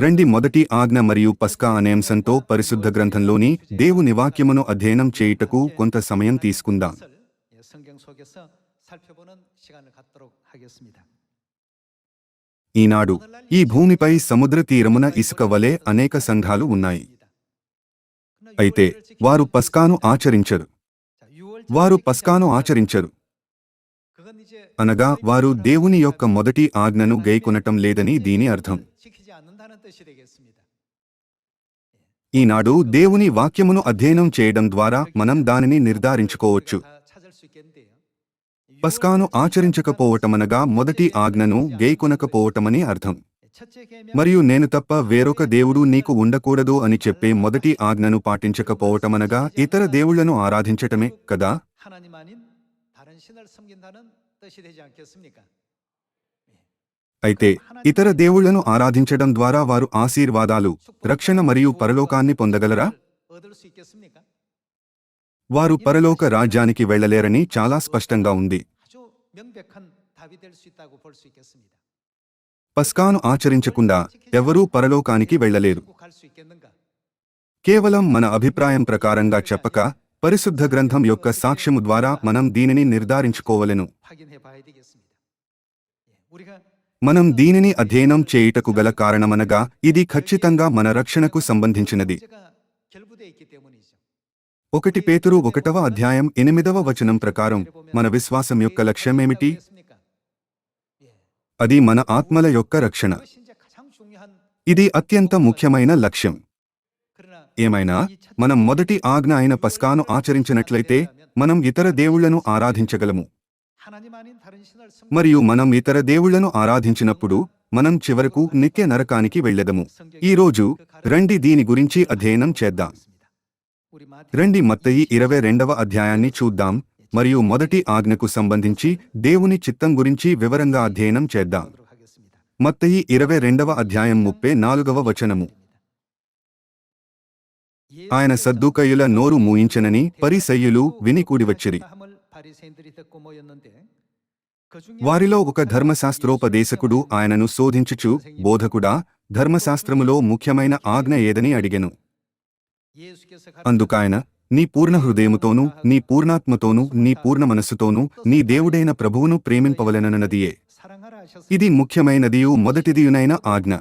రండి మొదటి ఆజ్ఞ మరియు పస్కా అనే అంశంతో పరిశుద్ధ గ్రంథంలోని దేవుని వాక్యమును అధ్యయనం చేయుటకు కొంత సమయం తీసుకుందాం. ఈనాడు ఈ భూమిపై సముద్ర తీరమున ఇసుక వలె అనేక సంఘాలు ఉన్నాయి. అయితే వారు పస్కాను ఆచరించరు. వారు పస్కాను ఆచరించరు. అనగా వారు దేవుని యొక్క మొదటి ఆజ్ఞను గైకొనటం లేదని దీని అర్థం. ఈనాడు దేవుని వాక్యమును అధ్యయనం చేయడం ద్వారా మనం దానిని నిర్ధారించుకోవచ్చు. పస్కాను ఆచరించకపోవటమనగా మొదటి ఆజ్ఞను గైకొనకపోవటమని అర్థం. మరియు నేను తప్ప వేరొక దేవుడు నీకు ఉండకూడదు అని చెప్పే మొదటి ఆజ్ఞను పాటించకపోవటమనగా ఇతర దేవుళ్ళను ఆరాధించటమే కదా? అయితే ఇతర దేవుళ్ళను ఆరాధించడం ద్వారా వారు ఆశీర్వాదాలు రక్షణ మరియు పరలోకాన్ని పొందగలరా? వారు పరలోక రాజ్యానికి వెళ్ళలేరని చాలా స్పష్టంగా ఉంది. పస్కాను ఆచరించకుండా ఎవరూ పరలోకానికి వెళ్ళలేరు కేవలం మన అభిప్రాయం ప్రకారంగా చెప్పక పరిశుద్ధ గ్రంథం యొక్క సాక్ష్యము ద్వారా మనం దీనిని నిర్ధారించుకోవలెను. మనం దీనిని అధ్యయనం చేయుటకు గల కారణమనగా ఇది ఖచ్చితంగా మన రక్షణకు సంబంధించినది. ఒకటి పేతురు ఒకటవ అధ్యాయం ఎనిమిదవ వచనం ప్రకారం మన విశ్వాసం యొక్క లక్ష్యమేమిటి? అది మన ఆత్మల యొక్క రక్షణ. ఇది అత్యంత ముఖ్యమైన లక్ష్యం. ఏమైనా మనం మొదటి ఆజ్ఞ అయిన పస్కాను ఆచరించినట్లయితే మనం ఇతర దేవుళ్ళను ఆరాధించగలము. మరియు మనం ఇతర దేవుళ్ళను ఆరాధించినప్పుడు మనం చివరకు నిత్య నరకానికి వెళ్ళదము. ఈరోజు రండి దీని గురించి అధ్యయనం చేద్దాం. రండి మత్తయి ఇరవై రెండవ అధ్యాయాన్ని చూద్దాం. మరియు మొదటి ఆజ్ఞకు సంబంధించి దేవుని చిత్తం గురించి వివరంగా అధ్యయనం చేద్దాం. మత్తయి ఇరవై రెండవ అధ్యాయం ముప్పై నాలుగవ వచనము. ఆయన సద్దుకయుల నోరు మూయించనని పరిసయ్యులు వినికూడివచ్చిరి వారిలో ఒక ధర్మశాస్త్రోపదేశకుడు ఆయనను శోధించుచు బోధకుడా ధర్మశాస్త్రములో ముఖ్యమైన ఆజ్ఞ ఏదని అడిగెను. అందుకాయన నీ పూర్ణ హృదయముతోనూ నీ పూర్ణాత్మతోనూ నీ పూర్ణ మనస్సుతోనూ నీ దేవుడైన ప్రభువును ప్రేమింపవలనన్నదియే. ఇది ముఖ్యమైనదియు మొదటిదియునైన ఆజ్ఞ.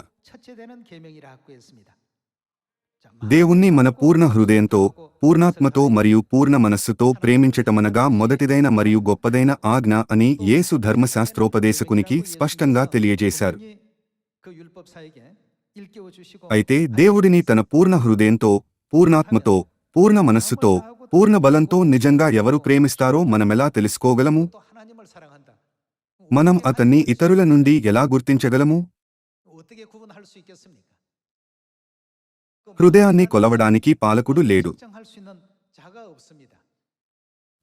దేవుణ్ణి మన పూర్ణ హృదయంతో పూర్ణాత్మతో మరియు పూర్ణ మనస్సుతో ప్రేమించటమనగా మొదటిదైన మరియు గొప్పదైన ఆజ్ఞ అని యేసు ధర్మశాస్త్రోపదేశకునికి స్పష్టంగా తెలియజేశారు. అయితే దేవుడిని తన పూర్ణ హృదయంతో పూర్ణాత్మతో పూర్ణ మనస్సుతో పూర్ణ బలంతో నిజంగా ఎవరు ప్రేమిస్తారో మనమెలా తెలుసుకోగలము? మనం అతన్ని ఇతరుల నుండి ఎలా గుర్తించగలము? హృదయాన్ని కొలవడానికి పాలకుడు లేడు.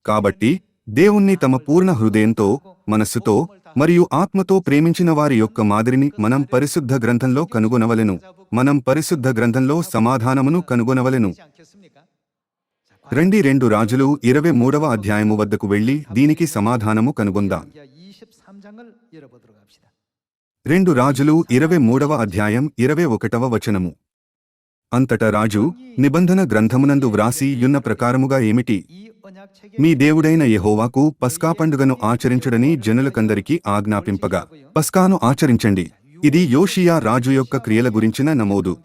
కాబట్టి దేవుణ్ణి తమ పూర్ణ హృదయంతో మనస్సుతో మరియు ఆత్మతో ప్రేమించిన వారి యొక్క మాదిరిని మనం పరిశుద్ధ గ్రంథంలో కనుగొనవలెను. మనం పరిశుద్ధ గ్రంథంలో సమాధానమును కనుగొనవలెను. రెండి రెండు రాజులు ఇరవై మూడవ అధ్యాయము వద్దకు వెళ్ళి దీనికి సమాధానము కనుగొందాం. రెండు రాజులు ఇరవై మూడవ అధ్యాయం ఇరవై ఒకటవ వచనము. అంతట రాజు నిబంధన గ్రంథమునందు వ్రాసి యున్న ప్రకారముగా ఏమిటి? మీ దేవుడైన యహోవాకు పస్కా పండుగను ఆచరించడని జనులకందరికీ ఆజ్ఞాపింపగా. పస్కాను ఆచరించండి. ఇది యోషియా రాజు యొక్క క్రియల గురించిన నమోదు.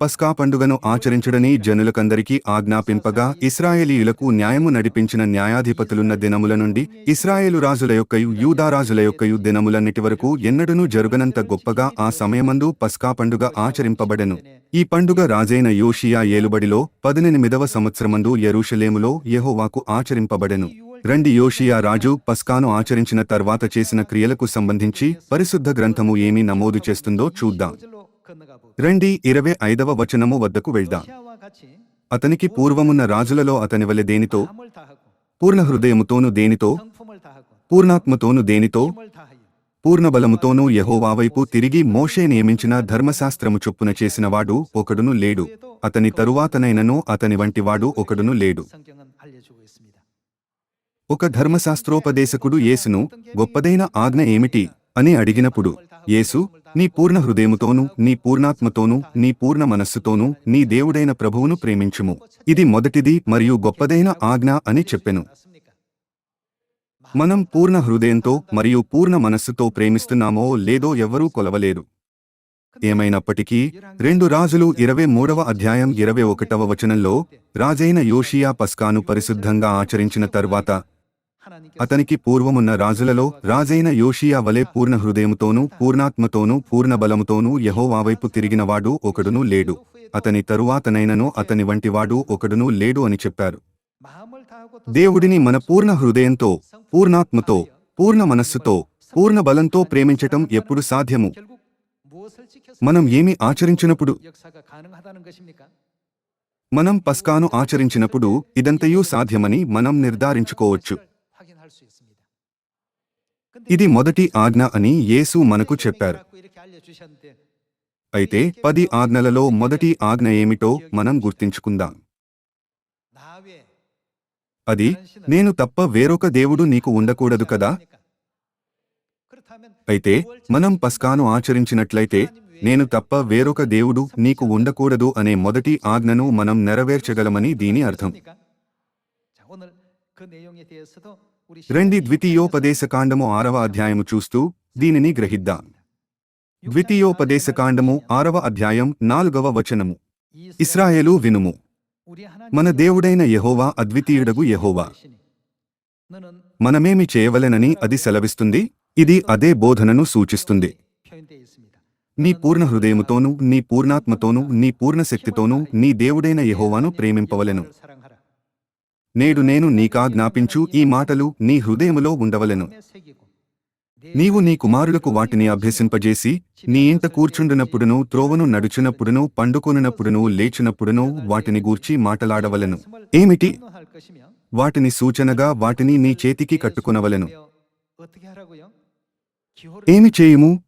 పస్కా పండుగను ఆచరించడని జనులకందరికీ ఆజ్ఞాపింపగా ఇస్రాయేలీయులకు న్యాయము నడిపించిన న్యాయాధిపతులున్న దినముల నుండి ఇస్రాయేలు రాజుల యొక్కయు యూదారాజుల యొక్కయు దినములన్నిటి వరకు ఎన్నడనూ జరుగనంత గొప్పగా ఆ సమయమందు పస్కా పండుగ ఆచరింపబడెను. ఈ పండుగ రాజైన యోషియా ఏలుబడిలో పదినెనిమిదవ సంవత్సరమందు యరూషలేములో యెహోవాకు ఆచరింపబడెను. రండి యోషియా రాజు పస్కాను ఆచరించిన తర్వాత చేసిన క్రియలకు సంబంధించి పరిశుద్ధ గ్రంథము ఏమీ నమోదు చేస్తుందో చూద్దాం. రండి ఇరవై ఐదవ వచనము వద్దకు వెళ్దాం. అతనికి పూర్వమున్న రాజులలో అతని వలె దేనితో? పూర్ణ హృదయముతోను దేనితో? పూర్ణాత్మతోను దేనితో? పూర్ణబలముతోనూ యహోవావైపు తిరిగి మోషే నియమించిన ధర్మశాస్త్రము చొప్పున చేసినవాడు ఒకడును లేడు. అతని తరువాతనైనను అతని వంటివాడు ఒకడును లేడు. ఒక ధర్మశాస్త్రోపదేశకుడు యేసును గొప్పదైన ఆజ్ఞ ఏమిటి? అని అడిగినప్పుడు యేసు నీ పూర్ణ హృదయముతోనూ నీ పూర్ణాత్మతోనూ నీ పూర్ణ మనస్సుతోనూ నీ దేవుడైన ప్రభువును ప్రేమించుము. ఇది మొదటిది మరియు గొప్పదైన ఆజ్ఞ అని చెప్పెను. మనం పూర్ణ హృదయంతో మరియు పూర్ణ మనస్సుతో ప్రేమిస్తున్నామో లేదో ఎవరూ కొలవలేరు. ఏమైనప్పటికీ రెండు రాజులు ఇరవై మూడవ అధ్యాయం ఇరవై ఒకటవ వచనంలో రాజైన యోషియా పస్కాను పరిశుద్ధంగా ఆచరించిన తర్వాత అతనికి పూర్వమున్న రాజులలో రాజైన యోషియా వలె పూర్ణ హృదయముతోనూ పూర్ణాత్మతోనూ పూర్ణ బలముతోనూ యహోవావైపు తిరిగినవాడు ఒకడునూ లేడు. అతని తరువాతనైనను అతని వంటివాడు ఒకడునూ లేడు అని చెప్పారు. దేవుడిని మన పూర్ణ హృదయంతో పూర్ణాత్మతో పూర్ణ మనస్సుతో పూర్ణ బలంతో ప్రేమించటం ఎప్పుడు సాధ్యము? మనం ఏమి ఆచరించినప్పుడు? మనం పస్కాను ఆచరించినప్పుడు ఇదంతయూ సాధ్యమని మనం నిర్ధారించుకోవచ్చు. ఇది మొదటి ఆజ్ఞ అని యేసు మనకు చెప్పారు. అయితే పది ఆజ్ఞలలో మొదటి ఆజ్ఞ ఏమిటో మనం గుర్తించుకుందాం. అది నేను తప్ప వేరొక దేవుడు నీకు ఉండకూడదు కదా? అయితే మనం పస్కాను ఆచరించినట్లయితే నేను తప్ప వేరొక దేవుడు నీకు ఉండకూడదు అనే మొదటి ఆజ్ఞను మనం నెరవేర్చగలమని దీని అర్థం. రండి ద్వితీయోపదేశకాండము ఆరవ అధ్యాయము చూస్తూ దీనిని గ్రహిద్దాం. ద్వితీయోపదేశకాండము ఆరవ అధ్యాయం నాలుగవ వచనము. ఇస్రాయేలు వినుము. మన దేవుడైన యహోవా అద్వితీయుడగు యహోవా. మనమేమి చేయవలెనని అది సెలవిస్తుంది? ఇది అదే బోధనను సూచిస్తుంది. నీ పూర్ణ హృదయముతోనూ నీ పూర్ణాత్మతోనూ నీ పూర్ణశక్తితోనూ నీ దేవుడైన యహోవాను ప్రేమింపవలెను. నేడు నేను నీకాజ్ఞాపించు ఈ మాటలు నీ హృదయములో ఉండవలను. నీవు నీ కుమారులకు వాటిని అభ్యసింపజేసి నీ ఇంత కూర్చుండునప్పుడును త్రోవను నడుచునప్పుడును పండుకొనునప్పుడును లేచినప్పుడును వాటిని గూర్చి మాటలాడవలను. ఏమిటి? వాటిని సూచనగా వాటిని నీ చేతికి కట్టుకునవలను. ఏమి చేయుము?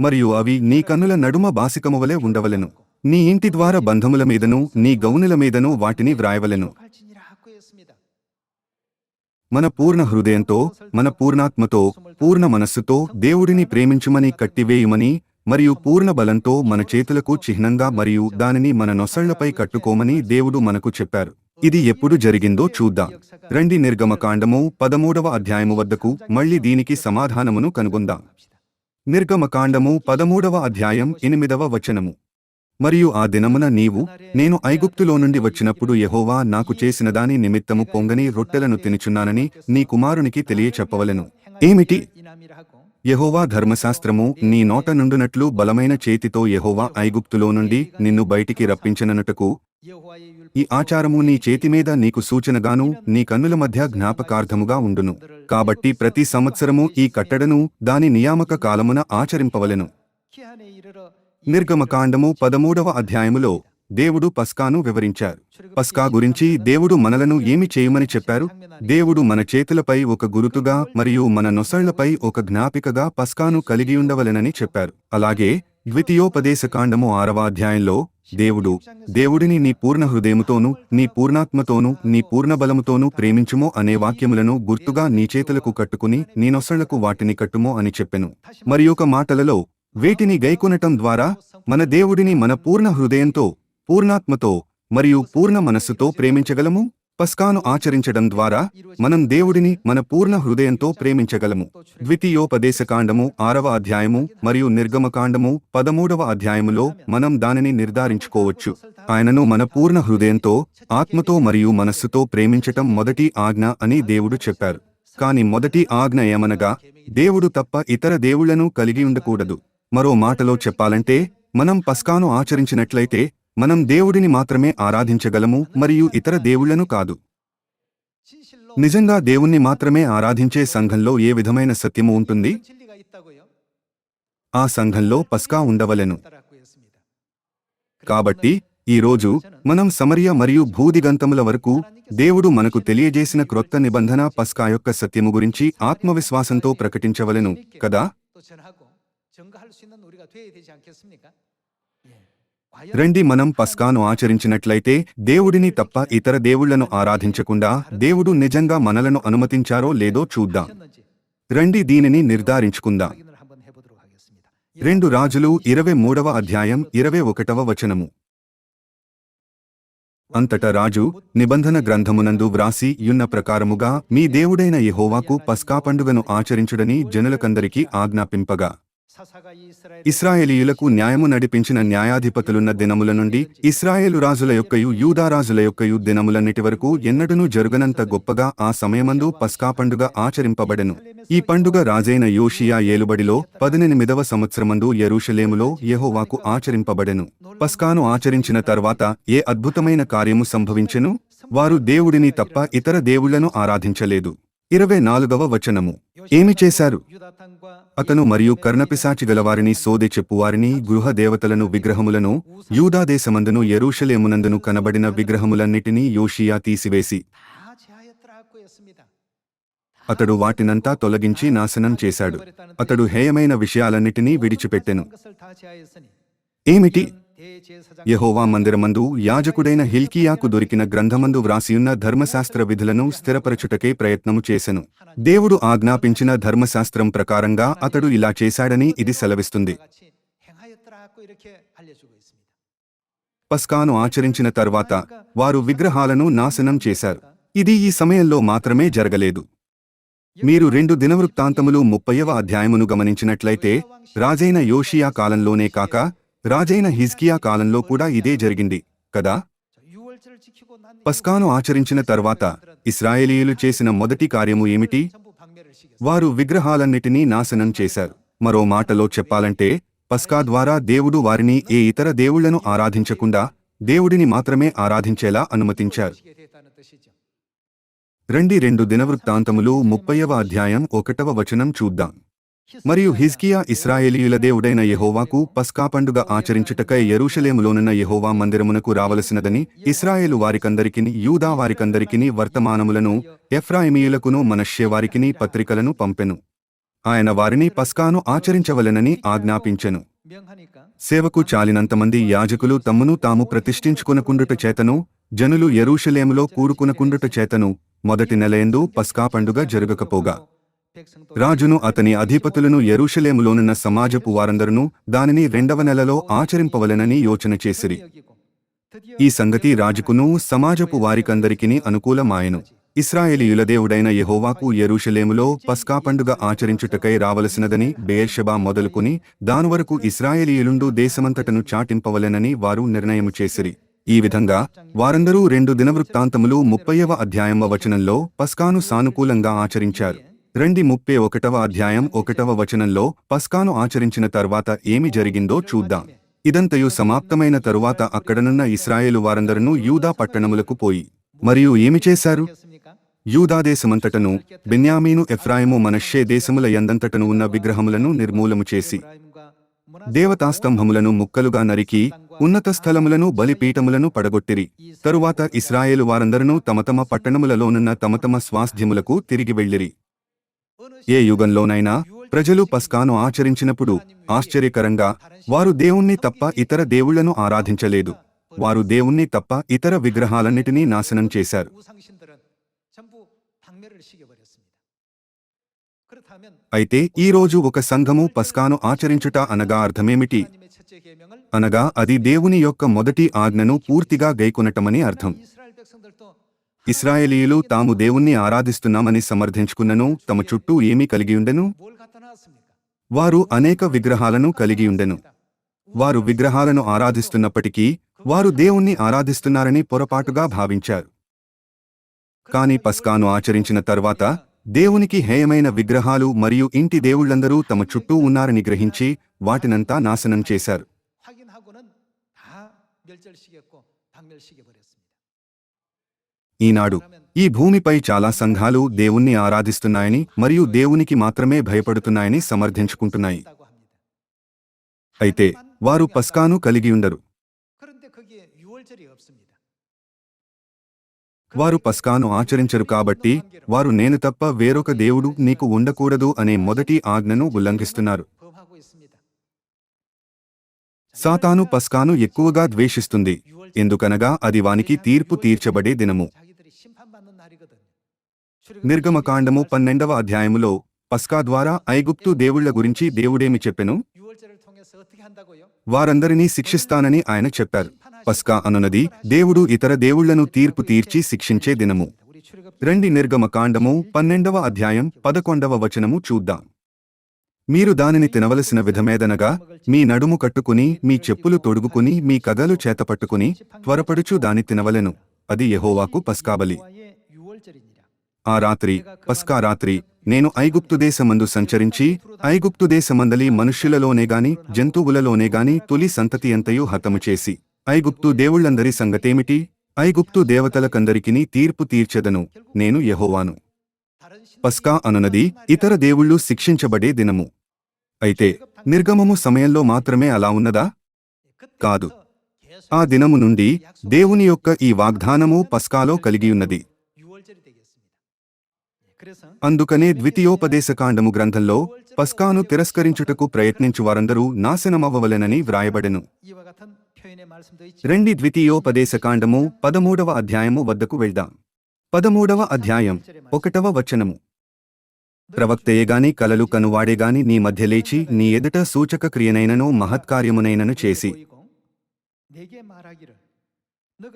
మరియు అవి నీ కన్నుల నడుమ బాసికము వలె ఉండవలను. నీ ఇంటి ద్వారా బంధముల మీదను నీ గౌనుల మీదను వాటిని వ్రాయవలను. మన పూర్ణ హృదయంతో మన పూర్ణాత్మతో పూర్ణ మనస్సుతో దేవుడిని ప్రేమించుమని కట్టివేయుమని మరియు పూర్ణ బలంతో మన చేతులకు చిహ్నంగా మరియు దానిని మన నొసళ్ళపై కట్టుకోమని దేవుడు మనకు చెప్పారు. ఇది ఎప్పుడు జరిగిందో చూద్దాం. రండి నిర్గమకాండము పదమూడవ అధ్యాయము వద్దకు మళ్ళీ దీనికి సమాధానమును కనుగొందాం. నిర్గమకాండము పదమూడవ అధ్యాయం ఎనిమిదవ వచనము. మరియు ఆ దినమున నీవు నేను ఐగుప్తులో నుండి వచ్చినప్పుడు యహోవా నాకు చేసిన దాని నిమిత్తము పొంగని రొట్టెలను తినుచున్నానని నీ కుమారునికి తెలియచెప్పవలను. ఏమిటి? యహోవా ధర్మశాస్త్రము నీ నోట నుండునట్లు బలమైన చేతితో యహోవా ఐగుప్తులో నుండి నిన్ను బయటికి రప్పించననుటకు ఈ ఆచారము నీ చేతి మీద నీకు సూచనగాను నీ కన్నుల మధ్య జ్ఞాపకార్థముగా ఉండును. కాబట్టి ప్రతి సంవత్సరము ఈ కట్టడను దాని నియామక కాలమున ఆచరింపవలెను. నిర్గమకాండము పదమూడవ అధ్యాయములో దేవుడు పస్కాను వివరించారు. పస్కా గురించి దేవుడు మనలను ఏమి చేయమని చెప్పారు? దేవుడు మన చేతులపై ఒక గురుతుగా మరియు మన నొసళ్ళపై ఒక జ్ఞాపికగా పస్కాను కలిగి ఉండవలెనని చెప్పారు. అలాగే ద్వితీయోపదేశకాండము ఆరవ అధ్యాయంలో దేవుడు దేవుడిని నీ పూర్ణ హృదయముతోనూ నీ పూర్ణాత్మతోనూ నీ పూర్ణ బలముతోనూ ప్రేమించుమో అనే వాక్యములను గుర్తుగా నీ చేతులకు కట్టుకుని నీ నొసళ్ళకు వాటిని కట్టుమో అని చెప్పెను. మరి ఒక మాటలలో వీటిని గైకొనటం ద్వారా మన దేవుడిని మన పూర్ణ హృదయంతో పూర్ణాత్మతో మరియు పూర్ణ మనస్సుతో ప్రేమించగలము? పస్కాను ఆచరించడం ద్వారా మనం దేవుడిని మన పూర్ణ హృదయంతో ప్రేమించగలము. ద్వితీయోపదేశకాండము ఆరవ అధ్యాయము మరియు నిర్గమకాండము పదమూడవ అధ్యాయములో మనం దానిని నిర్ధారించుకోవచ్చు. ఆయనను మన పూర్ణ హృదయంతో ఆత్మతో మరియు మనస్సుతో ప్రేమించటం మొదటి ఆజ్ఞ అని దేవుడు చెప్పారు. కాని మొదటి ఆజ్ఞ ఏమనగా దేవుడు తప్ప ఇతర దేవుళ్ళను కలిగి ఉండకూడదు. మరో మాటలో చెప్పాలంటే మనం పస్కాను ఆచరించినట్లయితే మనం దేవుడిని మాత్రమే ఆరాధించగలము మరియు ఇతర దేవుళ్ళను కాదు. నిజంగా దేవుణ్ణి మాత్రమే ఆరాధించే సంఘంలో ఏ విధమైన సత్యము ఉంటుంది? ఆ సంఘంలో పస్కా ఉండవలెను. కాబట్టి ఈరోజు మనం సమరియ మరియు భూదిగంతముల వరకు దేవుడు మనకు తెలియజేసిన క్రొత్త నిబంధన పస్కా యొక్క సత్యము గురించి ఆత్మవిశ్వాసంతో ప్రకటించవలెను కదా? రండి మనం పస్కాను ఆచరించినట్లయితే దేవుడిని తప్ప ఇతర దేవుళ్ళను ఆరాధించకుండా దేవుడు నిజంగా మనలను అనుమతించారో లేదో చూద్దాం. రండి దీనిని నిర్ధారించుకుందాం. రెండు రాజులు ఇరవై మూడవ అధ్యాయం ఇరవై ఒకటవ వచనము. అంతటా రాజు నిబంధన గ్రంథమునందు వ్రాసి యున్న ప్రకారముగా మీ దేవుడైన యహోవాకు పస్కా పండుగను ఆచరించుడని జనులకందరికీ ఆజ్ఞాపింపగా. ఇస్రాయేలీయులకు న్యాయము నడిపించిన న్యాయాధిపతులున్న దినముల నుండి ఇస్రాయేలు రాజుల యొక్కయు యూదా రాజుల యొక్కయు దినములన్నిటి వరకు ఎన్నడనూ జరుగనంత గొప్పగా ఆ సమయమందు పస్కా పండుగ ఆచరింపబడెను. ఈ పండుగ రాజైన యోషియా ఏలుబడిలో పదినెనిమిదవ సంవత్సరమందు యెరూషలేములో యెహోవాకు ఆచరింపబడెను. పస్కాను ఆచరించిన తర్వాత ఏ అద్భుతమైన కార్యము సంభవించెను? వారు దేవుడిని తప్ప ఇతర దేవుళ్ళను ఆరాధించలేదు. ఇరవై నాలుగవ వచనము. ఏమి చేశారు? అతను మరియు కర్ణపిశాచి గలవారిని సోది చెప్పువారిని గృహ దేవతలను విగ్రహములను యూదాదేశమందును ఎరూషలేమునందును కనబడిన విగ్రహములన్నిటినీ యోషియా తీసివేసి అతడు వాటినంతా తొలగించి నాశనం చేశాడు. అతడు హేయమైన విషయాలన్నిటినీ విడిచిపెట్టెను. ఏమిటి? యహోవా మందిరమందు యాజకుడైన హిల్కియాకు దొరికిన గ్రంథమందు వ్రాసియున్న ధర్మశాస్త్ర విధులను స్థిరపరచుటకే ప్రయత్నము చేసెను. దేవుడు ఆజ్ఞాపించిన ధర్మశాస్త్రం ప్రకారంగా అతడు ఇలా చేశాడని ఇది సెలవిస్తుంది. పస్కాను ఆచరించిన తర్వాత వారు విగ్రహాలను నాశనం చేశారు. ఇది ఈ సమయంలో మాత్రమే జరగలేదు. మీరు రెండు దినవృత్తాంతములు ముప్పైవ అధ్యాయమును గమనించినట్లయితే రాజైన యోషియా కాలంలోనే కాక రాజైన హిజ్కియా కాలంలో కూడా ఇదే జరిగింది కదా? పస్కాను ఆచరించిన తర్వాత ఇస్రాయేలీయులు చేసిన మొదటి కార్యము ఏమిటి? వారు విగ్రహాలన్నిటినీ నాశనం చేశారు. మరో మాటలో చెప్పాలంటే పస్కా ద్వారా దేవుడు వారిని ఏ ఇతర దేవుళ్ళను ఆరాధించకుండా దేవుడిని మాత్రమే ఆరాధించేలా అనుమతించారు. రెండి రెండు దినవృత్తాంతములు ముప్పైవ అధ్యాయం ఒకటవ వచనం చూద్దాం. మరియు హిజ్కియా ఇస్రాయేలీయుల దేవుడైన యహోవాకు పస్కా పండుగ ఆచరించుటకై ఎరుషలేములోనున్న యహోవా మందిరమునకు రావలసినదని ఇస్రాయేలు వారికందరికి యూదా వారికందరికి వర్తమానములను ఎఫ్రాయిమీయులకును మనష్య వారికిని పత్రికలను పంపెను. ఆయన వారిని పస్కాను ఆచరించవలెనని ఆజ్ఞాపించెను. సేవకు చాలినంతమంది యాజకులు తమ్మును తాము ప్రతిష్ఠించుకునకుండుట చేతను జనులు ఎరూషలేములో కూడుకునకుండుట చేతను మొదటి నెలయందు పస్కా పండుగ జరగకపోగా. రాజును అతని అధిపతులను ఎరుషలేములోనున్న సమాజపు వారందరును దానిని రెండవ నెలలో ఆచరింపవలెనని యోచన చేసిరి. ఈ సంగతి రాజుకును సమాజపు వారికందరికిని అనుకూలమాయను. ఇస్రాయేలీయుల దేవుడైన యహోవాకు ఎరుషలేములో పస్కా పండుగ ఆచరించుటకై రావలసినదని బేర్షబా మొదలుకుని దానివరకు ఇస్రాయేలీయులుండు దేశమంతటను చాటింపవలెనని వారు నిర్ణయము చేసిరి. ఈ విధంగా వారందరూ రెండు దినవృత్తాంతములు ముప్పైవ అధ్యాయమ వచనంలో పస్కాను సానుకూలంగా ఆచరించారు. రెండు ముప్పై ఒకటవ అధ్యాయం ఒకటవ వచనంలో పస్కాను ఆచరించిన తర్వాత ఏమి జరిగిందో చూద్దాం. ఇదంతయు సమాప్తమైన తరువాత అక్కడనున్న ఇస్రాయేలు వారందరూ యూదా పట్టణములకు పోయి మరియు ఏమి చేశారు? యూదా దేశమంతటను బెన్యామీను ఎఫ్రాయిము మనషే దేశముల ఎందంతటను ఉన్న విగ్రహములను నిర్మూలము చేసి దేవతాస్తంభములను ముక్కలుగా నరికి ఉన్నత స్థలములను బలిపీఠములను పడగొట్టిరి. తరువాత ఇస్రాయేలు వారందరూ తమ తమ పట్టణములలోనున్న తమ తమ స్వాస్థ్యములకు తిరిగి వెళ్ళిరి. ఏ యుగంలోనైనా ప్రజలు పస్కాను ఆచరించినప్పుడు ఆశ్చర్యకరంగా వారు దేవుణ్ణి తప్ప ఇతర దేవుళ్ళను ఆరాధించలేదు. వారు దేవుణ్ణి తప్ప ఇతర విగ్రహాలన్నిటినీ నాశనం చేశారు. అయితే ఈ రోజు ఒక సంఘము పస్కాను ఆచరించుట అనగా అర్థమేమిటి? అనగా అది దేవుని యొక్క మొదటి ఆజ్ఞను పూర్తిగా గైకొనటమని అర్థం. ఇస్రాయేలీయులు తాము దేవుణ్ణి ఆరాధిస్తున్నామని సమర్థించుకున్నను తమ చుట్టూ ఏమీ కలిగియుండెను వారు అనేక విగ్రహాలను కలిగియుండెను వారు విగ్రహాలను ఆరాధిస్తున్నప్పటికీ వారు దేవుణ్ణి ఆరాధిస్తున్నారని పొరపాటుగా భావించారు. కాని పస్కాను ఆచరించిన తర్వాత దేవునికి హేయమైన విగ్రహాలు మరియు ఇంటి దేవుళ్ళందరూ తమ చుట్టూ ఉన్నారని గ్రహించి వాటినంతా నాశనం చేశారు. ఈనాడు ఈ భూమిపై చాలా సంఘాలు దేవుణ్ణి ఆరాధిస్తున్నాయని మరియు దేవునికి మాత్రమే భయపడుతున్నాయని సమర్థించుకుంటున్నాయి. అయితే వారు పస్కాను కలిగియుండరు వారు పస్కాను ఆచరించరు కాబట్టి వారు నేను తప్ప వేరొక దేవుడు నీకు ఉండకూడదు అనే మొదటి ఆజ్ఞను ఉల్లంఘిస్తున్నారు. సాతాను పస్కాను ఎక్కువగా ద్వేషిస్తుంది. ఎందుకనగా అది వానికి తీర్పు తీర్చబడే దినము. నిర్గమకాండము పన్నెండవ అధ్యాయములో పస్కా ద్వారా ఐగుప్తు దేవుళ్ళ గురించి దేవుడేమి చెప్పెను? వారందరినీ శిక్షిస్తానని ఆయన చెప్పారు. పస్కా అనున్నది దేవుడు ఇతర దేవుళ్ళను తీర్పు తీర్చి శిక్షించే దినము. రెండి నిర్గమకాండము పన్నెండవ అధ్యాయం పదకొండవ వచనము చూద్దాం. మీరు దానిని తినవలసిన విధమేదనగా మీ నడుము కట్టుకుని మీ చెప్పులు తొడుగుకుని మీ కథలు చేతపట్టుకుని త్వరపడుచు దాని తినవలెను. అది యహోవాకు పస్కాబలి. ఆ రాత్రి పస్కా రాత్రి నేను ఐగుప్తు దేశమందు సంచరించి ఐగుప్తుదేశమందలి మనుష్యులలోనే గాని జంతువులలోనే గాని తొలి సంతతి అంతయు హతము చేసి ఐగుప్తు దేవుళ్ళందరి సంగతేమిటి? ఐగుప్తు దేవతలకందరికిని తీర్పు తీర్చెదను నేను యహోవాను. పస్కా అనునది ఇతర దేవుళ్ళు శిక్షించబడే దినము. అయితే నిర్గమము సమయంలో మాత్రమే అలా ఉన్నదా? కాదు. ఆ దినము నుండి దేవుని యొక్క ఈ వాగ్దానము పస్కాలో కలిగియున్నది. అందుకనే ద్వితీయోపదేశకాండము గ్రంథంలో పస్కాను తిరస్కరించుటకు ప్రయత్నించు వారందరూ నాశనమవ్వవలెనని వ్రాయబడెను. రెండి ద్వితీయోపదేశకాండము పదమూడవ అధ్యాయము వద్దకు వెళ్దాం. పదమూడవ అధ్యాయం ఒకటవ వచనము. ప్రవక్తయేగాని కలలు కనువాడేగాని నీ మధ్య లేచి నీ ఎదుట సూచక క్రియనైనను మహత్కార్యమునైనను చేసి.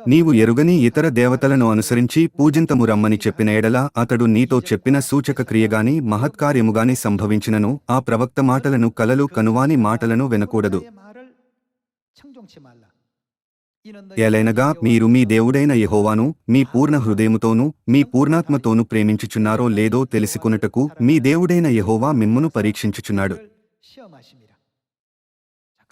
నీవు ఎరుగని ఇతర దేవతలను అనుసరించి పూజింతము రమ్మని చెప్పిన ఎడల అతడు నీతో చెప్పిన సూచక క్రియగాని మహత్కార్యముగాని సంభవించినను ఆ ప్రవక్త మాటలను కలలు కనువాని మాటలను వినకూడదు. ఎలైనగా మీరు మీ దేవుడైన యహోవాను మీ పూర్ణ హృదయముతోనూ మీ పూర్ణాత్మతోనూ ప్రేమించుచున్నారో లేదో తెలుసుకున్నటకు మీ దేవుడైన యహోవా మిమ్మును పరీక్షించుచున్నాడు.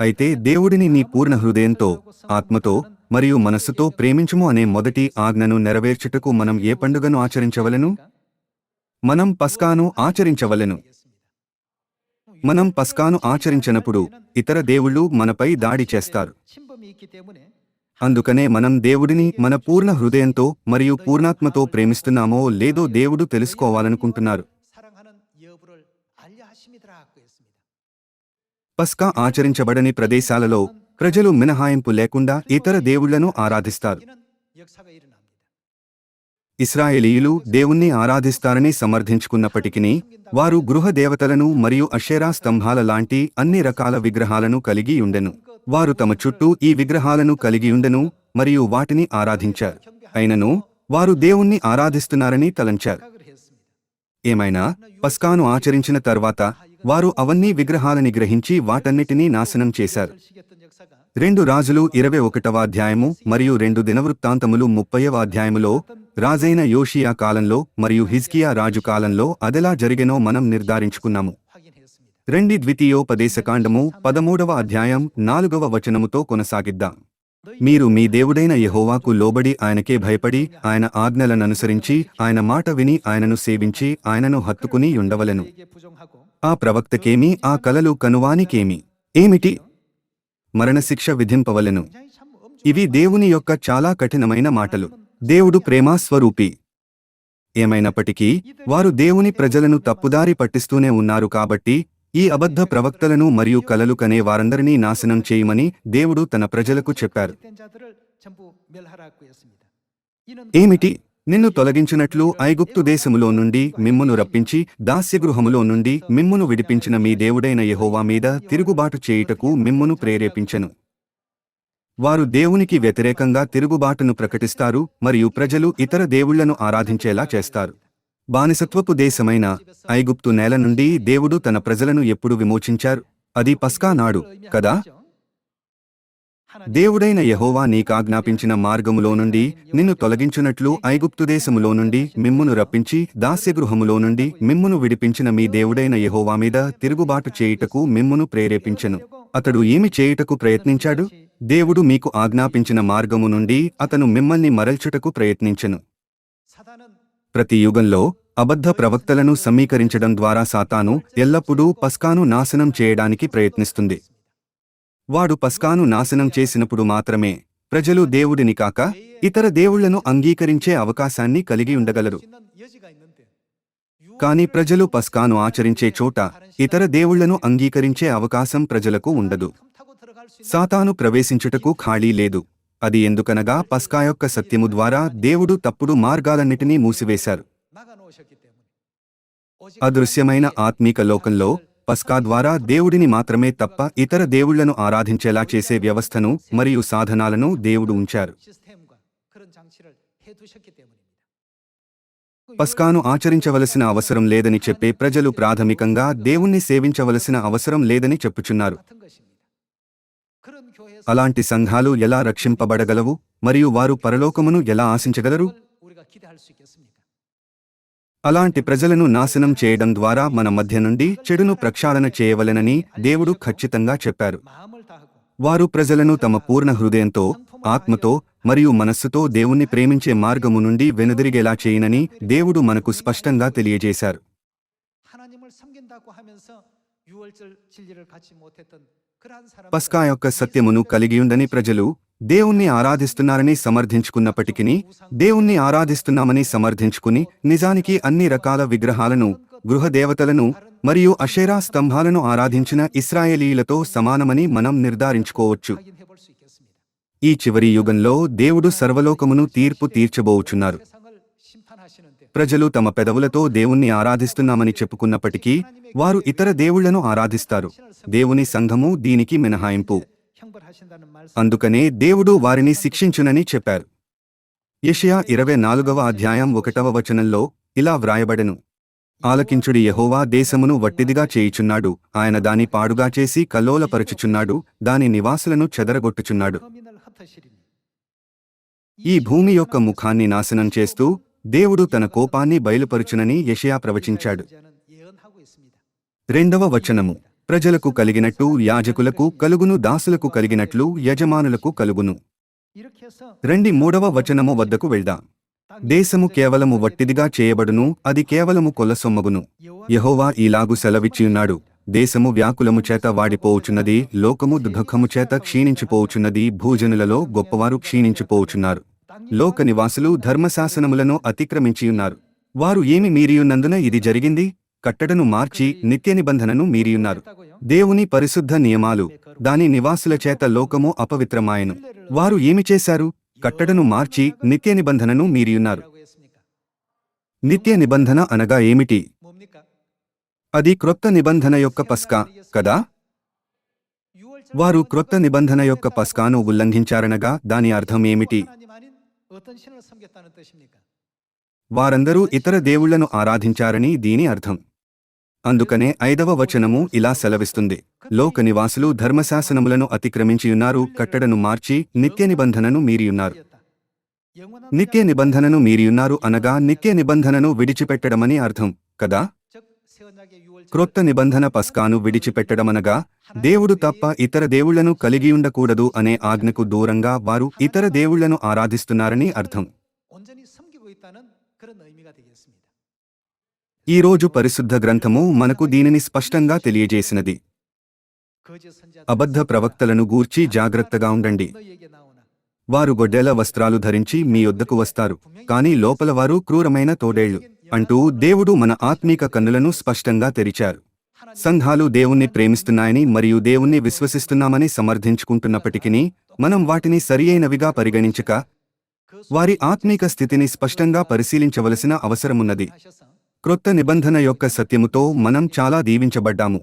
అయితే దేవుడిని మీ పూర్ణ హృదయంతో ఆత్మతో మరియు మనస్సుతో ప్రేమించుము అనే మొదటి ఆజ్ఞను నెరవేర్చుటకు మనం ఏ పండుగను ఆచరించవలను? మనం పస్కాను ఆచరించవలను. మనం పస్కాను ఆచరించినప్పుడు ఇతర దేవుళ్ళు మనపై దాడి చేస్తారు. అందుకనే మనం దేవుడిని మన పూర్ణ హృదయంతో మరియు పూర్ణాత్మతో ప్రేమిస్తున్నామో లేదో దేవుడు తెలుసుకోవాలనుకుంటున్నారు. పస్కా ఆచరించబడని ప్రదేశాలలో ప్రజలు మినహాయింపు లేకుండా ఇతర దేవుళ్ళను ఆరాధిస్తారు. ఇస్రాయేలీయులు దేవుణ్ణి ఆరాధిస్తారని సమర్థించుకున్నప్పటికీ వారు గృహ దేవతలను మరియు అషేరా స్తంభాల లాంటి అన్ని రకాల విగ్రహాలను కలిగి ఉండెను. వారు తమ చుట్టూ ఈ విగ్రహాలను కలిగి ఉండెను మరియు వాటిని ఆరాధించారు. అయినను వారు దేవుణ్ణి ఆరాధిస్తున్నారని తలంచారు. ఏమైనా పస్కాను ఆచరించిన తర్వాత వారు అవన్నీ విగ్రహాలని గ్రహించి వాటన్నిటినీ నాశనం చేశారు. రెండు రాజులు ఇరవై ఒకటవ అధ్యాయము మరియు రెండు దినవృత్తాంతములు ముప్పైవ అధ్యాయములో రాజైన యోషియా కాలంలో మరియు హిజ్కియా రాజు కాలంలో అదెలా జరిగినో మనం నిర్ధారించుకున్నాము. రెండి ద్వితీయోపదేశకాండము పదమూడవ అధ్యాయం నాలుగవ వచనముతో కొనసాగిద్దాం. మీరు మీ దేవుడైన యహోవాకు లోబడి ఆయనకే భయపడి ఆయన ఆజ్ఞలను అనుసరించి ఆయన మాట విని ఆయనను సేవించి ఆయనను హత్తుకుని ఉండవలను. ఆ ప్రవక్తకేమి? ఆ కలలు కనువానికేమి? ఏమిటి? మరణశిక్ష విధింపవలెను. ఇవి దేవుని యొక్క చాలా కఠినమైన మాటలు. దేవుడు ప్రేమాస్వరూపి ఏమైనప్పటికీ వారు దేవుని ప్రజలను తప్పుదారి పట్టిస్తూనే ఉన్నారు కాబట్టి ఈ అబద్ధ ప్రవక్తలను మరియు కలలు కనే వారందరినీ నాశనం చేయమని దేవుడు తన ప్రజలకు చెప్పారు. ఏమిటి? నిన్ను తొలగించినట్లు ఐగుప్తు దేశములో నుండి మిమ్మును రప్పించి దాస్యగృహములో నుండి మిమ్మును విడిపించిన మీ దేవుడైన యెహోవా మీద తిరుగుబాటు చేయుటకు మిమ్మును ప్రేరేపించను. వారు దేవునికి వ్యతిరేకంగా తిరుగుబాటును ప్రకటిస్తారు మరియు ప్రజలు ఇతర దేవుళ్ళను ఆరాధించేలా చేస్తారు. బానిసత్వపు దేశమైన ఐగుప్తు నేల నుండి దేవుడు తన ప్రజలను ఎప్పుడు విమోచించారు? అది పస్కా నాడు కదా? దేవుడైన యహోవా నీకాజ్ఞాపించిన మార్గములో నుండి నిన్ను తొలగించునట్లు ఐగుప్తుదేశములో నుండి మిమ్మును రప్పించి దాస్యగృహములో నుండి మిమ్మును విడిపించిన మీ దేవుడైన యహోవా మీద తిరుగుబాటు చేయుటకు మిమ్మును ప్రేరేపించను. అతడు ఏమి చేయుటకు ప్రయత్నించాడు? దేవుడు మీకు ఆజ్ఞాపించిన మార్గము నుండి అతను మిమ్మల్ని మరల్చుటకు ప్రయత్నించను. ప్రతి యుగంలో అబద్ధ ప్రవక్తలను సమీకరించడం ద్వారా సాతాను ఎల్లప్పుడూ పస్కాను నాశనం చేయడానికి ప్రయత్నిస్తుంది. వాడు పస్కాను నాశనం చేసినప్పుడు మాత్రమే ప్రజలు దేవుడిని కాక ఇతర దేవుళ్ళను అంగీకరించే అవకాశాన్ని కలిగి ఉండగలరు. కానీ ప్రజలు పస్కాను ఆచరించే చోట ఇతర దేవుళ్ళను అంగీకరించే అవకాశం ప్రజలకు ఉండదు. సాతాను ప్రవేశించుటకు ఖాళీ లేదు. అది ఎందుకనగా పస్కా యొక్క సత్యము ద్వారా దేవుడు తప్పుడు మార్గాలన్నిటినీ మూసివేశారు. అదృశ్యమైన ఆత్మీక లోకంలో పస్కా ద్వారా దేవుడిని మాత్రమే తప్ప ఇతర దేవుళ్ళను ఆరాధించేలా చేసే వ్యవస్థను మరియు సాధనాలను దేవుడు ఉంచారు. పస్కాను ఆచరించవలసిన అవసరం లేదని చెప్పే ప్రజలు ప్రాథమికంగా దేవుణ్ణి సేవించవలసిన అవసరం లేదని చెప్పుచున్నారు. అలాంటి సంఘాలు ఎలా రక్షింపబడగలవు? మరియు వారు పరలోకమును ఎలా ఆశించగలరు? అలాంటి ప్రజలను నాశనం చేయడం ద్వారా మన మధ్య నుండి చెడును ప్రక్షాళన చేయవలెనని దేవుడు ఖచ్చితంగా చెప్పారు. వారు ప్రజలను తమ పూర్ణ హృదయంతో ఆత్మతో మరియు మనస్సుతో దేవుణ్ణి ప్రేమించే మార్గము నుండి వెనుదిరిగేలా చేయనని దేవుడు మనకు స్పష్టంగా తెలియజేశారు. పస్కా యొక్క సత్యమును కలిగియుందని ప్రజలు దేవుణ్ణి ఆరాధిస్తున్నారని సమర్థించుకున్నప్పటికీ దేవుణ్ణి ఆరాధిస్తున్నామని సమర్థించుకుని నిజానికి అన్ని రకాల విగ్రహాలను గృహ దేవతలను మరియు అషేరా స్తంభాలను ఆరాధించిన ఇస్రాయేలీలతో సమానమని మనం నిర్ధారించుకోవచ్చు. ఈ చివరి యుగంలో దేవుడు సర్వలోకమును తీర్పు తీర్చబోచున్నారు. ప్రజలు తమ పెదవులతో దేవుణ్ణి ఆరాధిస్తున్నామని చెప్పుకున్నప్పటికీ వారు ఇతర దేవుళ్ళను ఆరాధిస్తారు. దేవుని సంఘము దీనికి మినహాయింపు. అందుకనే దేవుడు వారిని శిక్షించునని చెప్పారు. యషయా ఇరవై నాలుగవ అధ్యాయం ఒకటవ వచనంలో ఇలా వ్రాయబడెను. ఆలకించుడి యహోవా దేశమును వట్టిదిగా చేయుచున్నాడు. ఆయన దాని పాడుగా చేసి కల్లోలపరుచుచున్నాడు. దాని నివాసులను చెదరగొట్టుచున్నాడు. ఈ భూమి యొక్క ముఖాన్ని నాశనం చేస్తూ దేవుడు తన కోపాన్ని బయలుపరుచునని యషయా ప్రవచించాడు. రెండవ వచనము. ప్రజలకు కలిగినట్టు యాజకులకు కలుగును దాసులకు కలిగినట్లు యజమానులకు కలుగును. రండి మూడవ వచనము వద్దకు వెళ్దాం. దేశము కేవలము వట్టిదిగా చేయబడును అది కేవలము కొలసొమ్మగును. యహోవా ఈలాగు సెలవిచ్చియున్నాడు. దేశము వ్యాకులము చేత వాడిపోవుచున్నది లోకము దుఃఖము చేత క్షీణించిపోవుచున్నది భూజనులలో గొప్పవారు క్షీణించిపోవుచున్నారు. లోక నివాసులు ధర్మశాసనములను అతిక్రమించియున్నారు. వారు ఏమి మీరియున్నందున ఇది జరిగింది? కట్టడను మార్చి నిత్య నిబంధనను మీరియున్నారు. దేవుని పరిశుద్ధ నియమాలు దాని నివాసుల చేత లోకము అపవిత్రమాయను. వారు ఏమి చేశారు? కట్టడను మార్చి నిత్య నిబంధనను మీరియున్నారు. నిత్య నిబంధన అనగా ఏమిటి? అది క్రొత్త నిబంధన యొక్క పస్కా కదా? వారు క్రొత్త నిబంధన యొక్క పస్కాను ఉల్లంఘించారనగా దాని అర్థం ఏమిటి? వారందరూ ఇతర దేవుళ్ళను ఆరాధించారని దీని అర్థం. అందుకనే ఐదవ వచనము ఇలా సెలవిస్తుంది. లోక నివాసులు ధర్మశాసనములను అతిక్రమించియున్నారు కట్టడను మార్చి నిత్య నిబంధనను మీరియున్నారు. నిత్య నిబంధనను మీరియున్నారు అనగా నిత్య నిబంధనను విడిచిపెట్టడమని అర్థం కదా? క్రొత్త నిబంధన పస్కాను విడిచిపెట్టడమనగా దేవుడు తప్ప ఇతర దేవుళ్ళను కలిగియుండకూడదు అనే ఆజ్ఞకు దూరంగా వారు ఇతర దేవుళ్ళను ఆరాధిస్తున్నారని అర్థం. ఈరోజు పరిశుద్ధ గ్రంథము మనకు దీనిని స్పష్టంగా తెలియజేసినది. అబద్ధ ప్రవక్తలను గూర్చి జాగ్రత్తగా ఉండండి. వారు గొడ్డెల వస్త్రాలు ధరించి మీ వద్దకు వస్తారు కానీ లోపల వారు క్రూరమైన తోడేళ్ళు అంటూ దేవుడు మన ఆత్మీక కన్నులను స్పష్టంగా తెరిచారు. సంఘాలు దేవుణ్ణి ప్రేమిస్తున్నాయని మరియు దేవుణ్ణి విశ్వసిస్తున్నామని సమర్థించుకుంటున్నప్పటికీ మనం వాటిని సరియైనవిగా పరిగణించక వారి ఆత్మీక స్థితిని స్పష్టంగా పరిశీలించవలసిన అవసరమున్నది. క్రొత్త నిబంధన యొక్క సత్యముతో మనం చాలా దీవించబడ్డాము.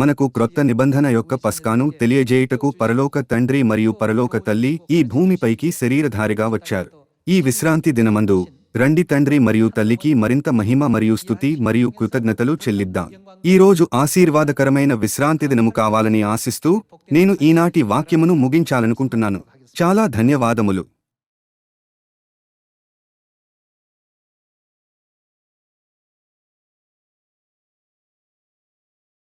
మనకు క్రొత్త నిబంధన యొక్క పస్కాను తెలియజేయుటకు పరలోక తండ్రి మరియు పరలోక తల్లి ఈ భూమిపైకి శరీరధారిగా వచ్చారు. ఈ విశ్రాంతి దినమందు రండి తండ్రి మరియు తల్లికి మరింత మహిమ మరియు స్థుతి మరియు కృతజ్ఞతలు చెల్లిద్దాం. ఈ రోజు ఆశీర్వాదకరమైన విశ్రాంతి దినము కావాలని ఆశిస్తూ నేను ఈనాటి వాక్యమును ముగించాలనుకుంటున్నాను. చాలా ధన్యవాదములు.